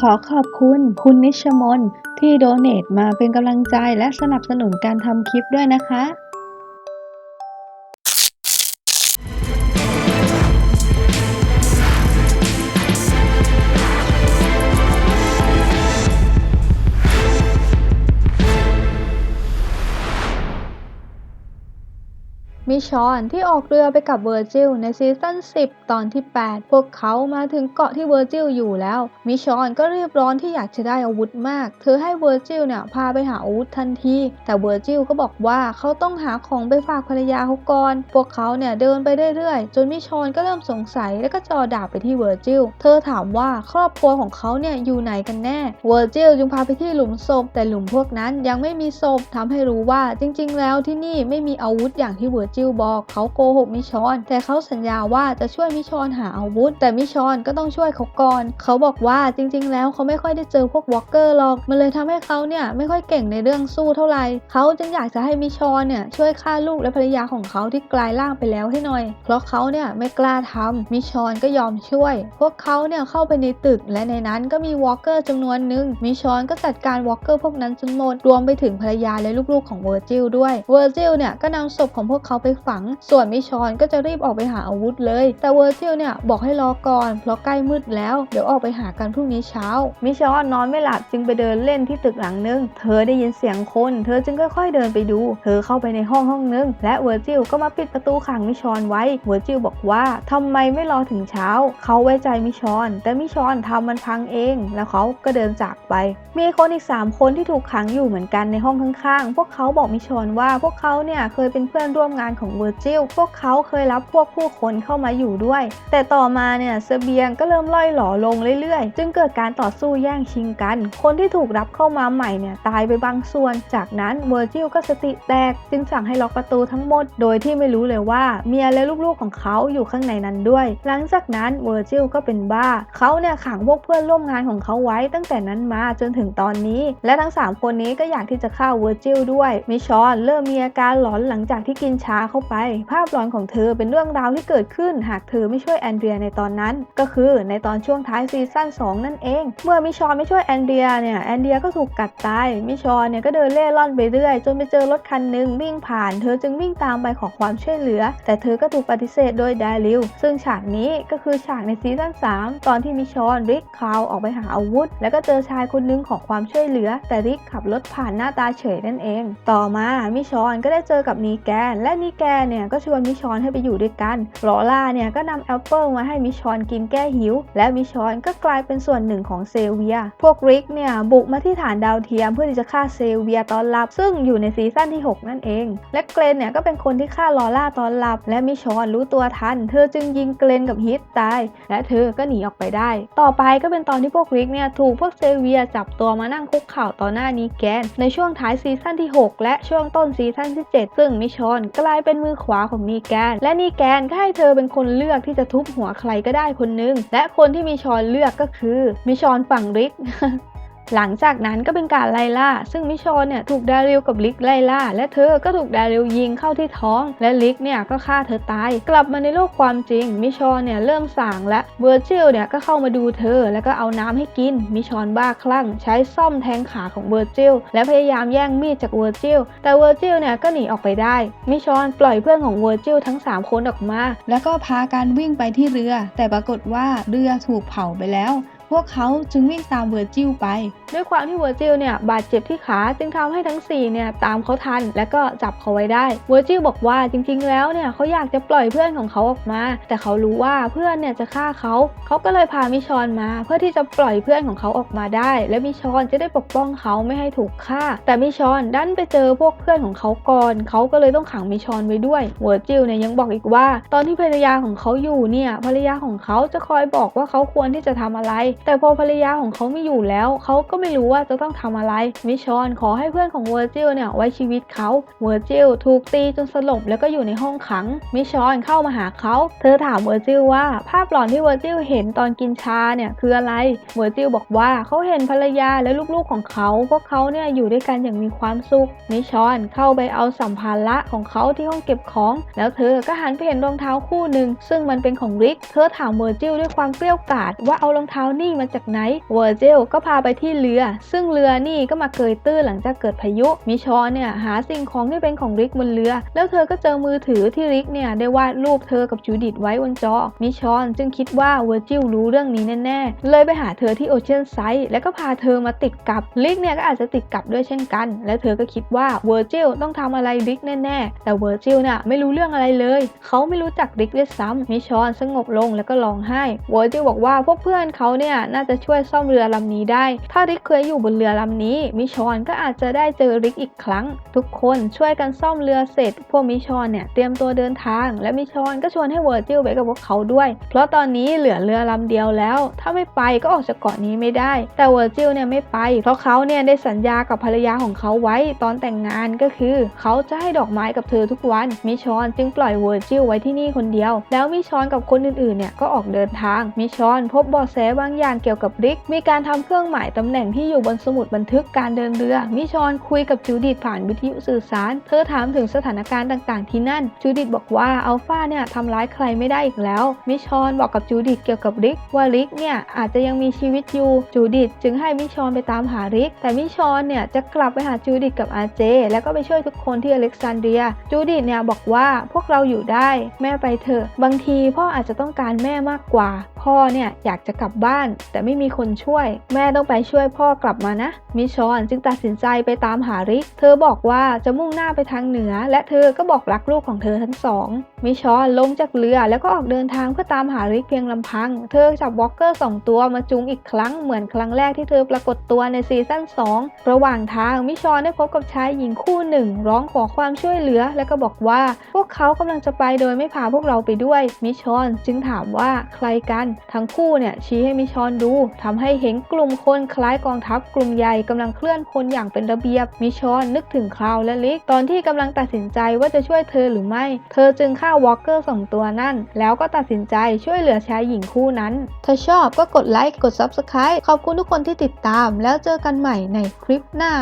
ขอขอบคุณคุณนิชมนที่โดเน a มาเป็นกำลังใจและสนับสนุนการทำคลิปด้วยนะคะ มิชอนที่ออกเรือไปกับเวอร์จิลในซีซั่น10 ตอนที่ 8 พวกเขามาถึงเกาะที่เวอร์จิลอยู่แล้ว มิชอนก็รีบร้อนที่อยากจะได้อาวุธมาก เธอให้เวอร์จิลเนี่ยพาไปหาอาวุธทันที แต่เวอร์จิลก็บอกว่าเขาต้องหาของไปฝากภรรยาเขาก่อน พวกเขาเนี่ยเดินไปเรื่อยๆ จนมิชอนก็เริ่มสงสัยแล้วก็จอดาบไปที่เวอร์จิล เธอถามว่าครอบครัวของเขาเนี่ยอยู่ไหนกันแน่ เวอร์จิลจึงพาไปที่หลุมศพ แต่หลุมพวกนั้นยังไม่มีศพทำให้รู้ว่าจริง ๆ แล้วที่นี่ไม่มีอาวุธอย่างที่เวอร์จิลบอกเขาโกหกมิชอน แต่เขาสัญญาว่าจะช่วยมิชอนหาอาวุธ แต่มิชอนก็ต้องช่วยเขาก่อน เขาบอกว่าจริง ๆ แล้วเขาไม่ค่อยได้เจอพวกวอล์กเกอร์หรอก มันเลยทำให้เขาเนี่ยไม่ค่อยเก่งในเรื่องสู้เท่าไหร่ เขาจึงอยากจะให้มิชอนเนี่ยช่วยฆ่าลูกและภรรยาของเขาที่กลายร่างไปแล้วให้หน่อย เพราะเขาเนี่ยไม่กล้าทำมิชอนก็ยอมช่วย พวกเขาเนี่ยเข้าไปในตึก และในนั้นก็มีวอล์กเกอร์จำนวนหนึ่งมิชอนก็จัดการวอล์กเกอร์พวกนั้นจนหมดรวมไปถึงภรรยาและลูกๆของเวอร์จิลด้วย เวอร์จิลเนี่ยก็นำศพของพวกเขาไปฝัง ส่วนมิชอนก็จะรีบออกไปหาอาวุธเลย แต่เวอร์จิลเนี่ยบอกให้รอก่อนเพราะใกล้มืดแล้ว เดี๋ยวออกไปหากันพรุ่งนี้เช้า มิชอนนอนไม่หลับจึงไปเดินเล่นที่ตึกหลังนึง เธอได้ยินเสียงคน เธอจึงค่อยๆเดินไปดู เธอเข้าไปในห้องห้องนึง และเวอร์จิลก็มาปิดประตูขังมิชอนไว้ เวอร์จิลบอกว่าทำไมไม่รอถึงเช้า เขาไว้ใจมิชอน แต่มิชอนทำมันพังเอง แล้วเขาก็เดินจากไป มีคนอีก 3 คนที่ถูกขังอยู่เหมือนกันในห้องข้างๆ พวกเขาบอกมิชอนว่าพวกเขาเนี่ยเคยเป็นเพื่อนร่วมงานของเวอร์จิลพวกเขาเคยรับพวกผู้คนเข้ามาอยู่ด้วย แต่ต่อมาเนี่ยเสบียงก็เริ่มล่อยหลอลงเรื่อยๆ จึงเกิดการต่อสู้แย่งชิงกัน คนที่ถูกรับเข้ามาใหม่เนี่ยตายไปบางส่วน จากนั้นเวอร์จิลก็สติแตก จึงสั่งให้ล็อกประตูทั้งหมด โดยที่ไม่รู้เลยว่าเมียและลูกๆของเขาอยู่ข้างในนั้นด้วย หลังจากนั้นเวอร์จิลก็เป็นบ้า เขาเนี่ยขังพวกเพื่อนร่วมงานของเขาไว้ตั้งแต่นั้นมาจนถึงตอนนี้ และทั้ง 3 คนนี้ก็อยากที่จะฆ่าเวอร์จิลด้วย มิชอนเริ่มมีอาการหลอนหลังจากที่กินชาเข้าไป ภาพหลอนของเธอเป็นเรื่องราวที่เกิดขึ้น หากเธอไม่ช่วยแอนเดรียในตอนนั้น ก็คือในตอนช่วงท้ายซีซั่น2 นั่นเอง เมื่อมิชอนไม่ช่วยแอนเดรียเนี่ยแอนเดรียก็ถูกกัดตายมิชอนเนี่ยก็เดินเล่ร่อนไปเรื่อยจนไปเจอรถคันหนึ่งวิ่งผ่าน เธอจึงวิ่งตามไปขอความช่วยเหลือ แต่เธอก็ถูกปฏิเสธโดยดาริลซึ่งฉากนี้ก็คือฉากในซีซั่น3 ตอนที่มิชอนริกคาวออกไปหาอาวุธ แล้วก็เจอชายคนหนึงขอความช่วยเหลือ แต่ริกขับรถผ่านหน้าตาเฉยนั่นเอง ต่อมามิชอนก็ได้เจอกับนีแกนและนีแกเนี่ยก็ชวนมิชอนให้ไปอยู่ด้วยกันลอล่าเนี่ยก็นำแอปเปิลมาให้มิชอนกินแก้หิว และมิชอนก็กลายเป็นส่วนหนึ่งของเซเวีย พวกริกเนี่ยบุกมาที่ฐานดาวเทียมเพื่อที่จะฆ่าเซเวียตอนลับ ซึ่งอยู่ในซีซั่นที่ 6 นั่นเอง และเกรนเนี่ยก็เป็นคนที่ฆ่าลอล่าตอนลับ และมิชอนรู้ตัวทัน เธอจึงยิงเกรนกับฮิตตาย และเธอก็หนีออกไปได้ ต่อไปก็เป็นตอนที่พวกริกเนี่ยถูกพวกเซเวียจับตัวมานั่งคุกเข่าต่อหน้านีแกน ในช่วงท้ายซีซั่นที่ 6 และช่วงต้นซีซั่นที่ 7 ซึ่งมิชอนกลายเป็นมือขวาของนีแกน และนีแกนก็ให้เธอเป็นคนเลือกที่จะทุบหัวใครก็ได้คนหนึง และคนที่มีชอนเลือกก็คือ มีชอนฝั่งริก หลังจากนั้นก็เป็นการไล่ล่า ซึ่งมิชอนเนี่ยถูกดาริลกับลิกไล่ล่า และเธอก็ถูกดาริลยิงเข้าที่ท้อง และลิกเนี่ยก็ฆ่าเธอตาย กลับมาในโลกความจริง มิชอนเนี่ยเริ่มส่างและเวอร์จิลเนี่ยก็เข้ามาดูเธอ แล้วก็เอาน้ำให้กิน มิชอนบ้าคลั่ง ใช้ซ่อมแทงขาของเวอร์จิลและพยายามแย่งมีดจากเวอร์จิลแต่เวอร์จิลเนี่ยก็หนีออกไปได้ มิชอนปล่อยเพื่อนของเวอร์จิลทั้ง 3 คนออกมา แล้วก็พากันวิ่งไปที่เรือ แต่ปรากฏว่าเรือถูกเผาไปแล้ว พวกเขาจึงวิ่งตามเวอร์จิลไป ด้วยความที่เวอร์จิลเนี่ยบาดเจ็บที่ขาจึงทำให้ทั้ง4เนี่ยตามเขาทันและก็จับเขาไว้ได้เวอร์จิลบอกว่าจริงๆ แล้วเนี่ยเขาอยากจะปล่อยเพื่อนของเขาออกมา แต่เขารู้ว่าเพื่อนเนี่ยจะฆ่าเขาเขาก็เลยพามิชอนมา เพื่อที่จะปล่อยเพื่อนของเขาออกมาได้ และมิชอนจะได้ปกป้องเขาไม่ให้ถูกฆ่า แต่มิชอนดันไปเจอพวกเพื่อนของเขาก่อนเขาก็เลยต้องขังมิชอนไว้ด้วยเวอร์จิลเนี่ยยังบอกอีกว่า ตอนที่ภรรยาของเขาอยู่เนี่ยภรรยาของเขาจะคอยบอกว่าเขาควรที่จะทำอะไรแต่พอภรรยาของเขาไม่อยู่แล้ว เขาก็ไม่รู้ว่าจะต้องทำอะไร มิชอนขอให้เพื่อนของเวอร์จิลเนี่ยไว้ชีวิตเขา เวอร์จิลถูกตีจนสลบแล้วก็อยู่ในห้องขัง มิชอนเข้ามาหาเขา เธอถามเวอร์จิลว่าภาพหลอนที่เวอร์จิลเห็นตอนกินชาเนี่ยคืออะไร เวอร์จิลบอกว่าเขาเห็นภรรยาและลูกๆของเขาพวกเขาเนี่ยอยู่ด้วยกันอย่างมีความสุข มิชอนเข้าไปเอาสัมภาระของเขาที่ห้องเก็บของ แล้วเธอก็หันไปเห็นรองเท้าคู่หนึ่งซึ่งมันเป็นของริก เธอถามเวอร์จิลด้วยความเกลี้ยกล่อมว่าเอารองเท้านี่นี่มาจากไหนเวอร์จิลก็พาไปที่เรือ ซึ่งเรือนี่ก็มาเกยตื้นหลังจากเกิดพายุ มิชอนเนี่ยหาสิ่งของที่เป็นของริกบนเรือ แล้วเธอก็เจอมือถือที่ริกเนี่ยได้วาดรูปเธอกับจูดิตไว้บนจอ มิชอนจึงคิดว่าเวอร์จิลรู้เรื่องนี้แน่ๆ เลยไปหาเธอที่โอเชียนไซด์แล้วก็พาเธอมาติดกับริกเนี่ยก็อาจจะติดกับด้วยเช่นกัน แล้วเธอก็คิดว่าเวอร์จิลต้องทำอะไรริกแน่ๆ แต่เวอร์จิลเนี่ยไม่รู้เรื่องอะไรเลย เขาไม่รู้จักริกด้วยซ้ำมิชอนสงบลงแล้วก็ร้องไห้ เวอร์จิลบอกว่าพวกเพื่อนเขาเนี่ยน่าจะช่วยซ่อมเรือลำนี้ได้ ถ้าริกเคยอยู่บนเรือลำนี้ มิชอนก็อาจจะได้เจอริกอีกครั้ง ทุกคนช่วยกันซ่อมเรือเสร็จ พวกมิชอนเนี่ยเตรียมตัวเดินทาง และมิชอนก็ชวนให้เวอร์จิลไปกับพวกเขาด้วย เพราะตอนนี้เหลือเรือลำเดียวแล้ว ถ้าไม่ไปก็ออกจากเกาะนี้ไม่ได้ แต่เวอร์จิลเนี่ยไม่ไป เพราะเขาเนี่ยได้สัญญากับภรรยาของเขาไว้ตอนแต่งงานก็คือ เขาจะให้ดอกไม้กับเธอทุกวัน มิชอนจึงปล่อยเวอร์จิลไว้ที่นี่คนเดียว แล้วมิชอนกับคนอื่นๆเนี่ยก็ออกเดินทาง มิชอนพบเบาะแสบางอย่างเกี่ยวกับริก มีการทำเครื่องหมายตำแหน่งที่อยู่บนสมุดบันทึกการเดินเรือ มิชอนคุยกับจูดิตผ่านวิทยุสื่อสาร เธอถามถึงสถานการณ์ต่างๆที่นั่น จูดิตบอกว่าอัลฟาเนี่ยทำร้ายใครไม่ได้อีกแล้ว มิชอนบอกกับจูดิตเกี่ยวกับริก ว่าริกเนี่ยอาจจะยังมีชีวิตอยู่ จูดิตจึงให้มิชอนไปตามหาริก แต่มิชอนเนี่ยจะกลับไปหาจูดิตกับอาเจ แล้วก็ไปช่วยทุกคนที่อเล็กซานเดรีย จูดิตเนี่ยบอกว่าพวกเราอยู่ได้ แม่ไปเถอะ บางทีพ่ออาจจะต้องการแม่มากกว่า พ่อเนี่ยอยากจะกลับบ้าน แต่ไม่มีคนช่วย แม่ต้องไปช่วยพ่อกลับมานะ มิชอนจึงตัดสินใจไปตามหาริก เธอบอกว่าจะมุ่งหน้าไปทางเหนือ และเธอก็บอกรักลูกของเธอทั้งสองมิชอนลงจากเรือแล้วก็ออกเดินทางเพื่อตามหาริกเพียงลำพัง เธอจับวอลเกอร์สองตัวมาจูงอีกครั้งเหมือนครั้งแรกที่เธอปรากฏตัวในซีซั่น2 ระหว่างทางมิชอนได้พบกับชายหญิงคู่หนึ่ง ร้องขอความช่วยเหลือ แล้วก็บอกว่า พวกเขากำลังจะไปโดยไม่พาพวกเราไปด้วย มิชอนจึงถามว่าใครกันทั้งคู่เนี่ยชี้ให้มิชอนดูทำให้เห็นกลุ่มคนคล้ายกองทัพกลุ่มใหญ่กำลังเคลื่อนพลอย่างเป็นระเบียบมิชอนนึกถึงคราวและลิกตอนที่กำลังตัดสินใจว่าจะช่วยเธอหรือไม่ เธอจึงคฆ่าวอลเกอร์สองตัวนั่น แล้วก็ตัดสินใจช่วยเหลือชายหญิงคู่นั้น ถ้าชอบก็กดไลค์ กด Subscribe ขอบคุณทุกคนที่ติดตาม แล้วเจอกันใหม่ในคลิปหน้า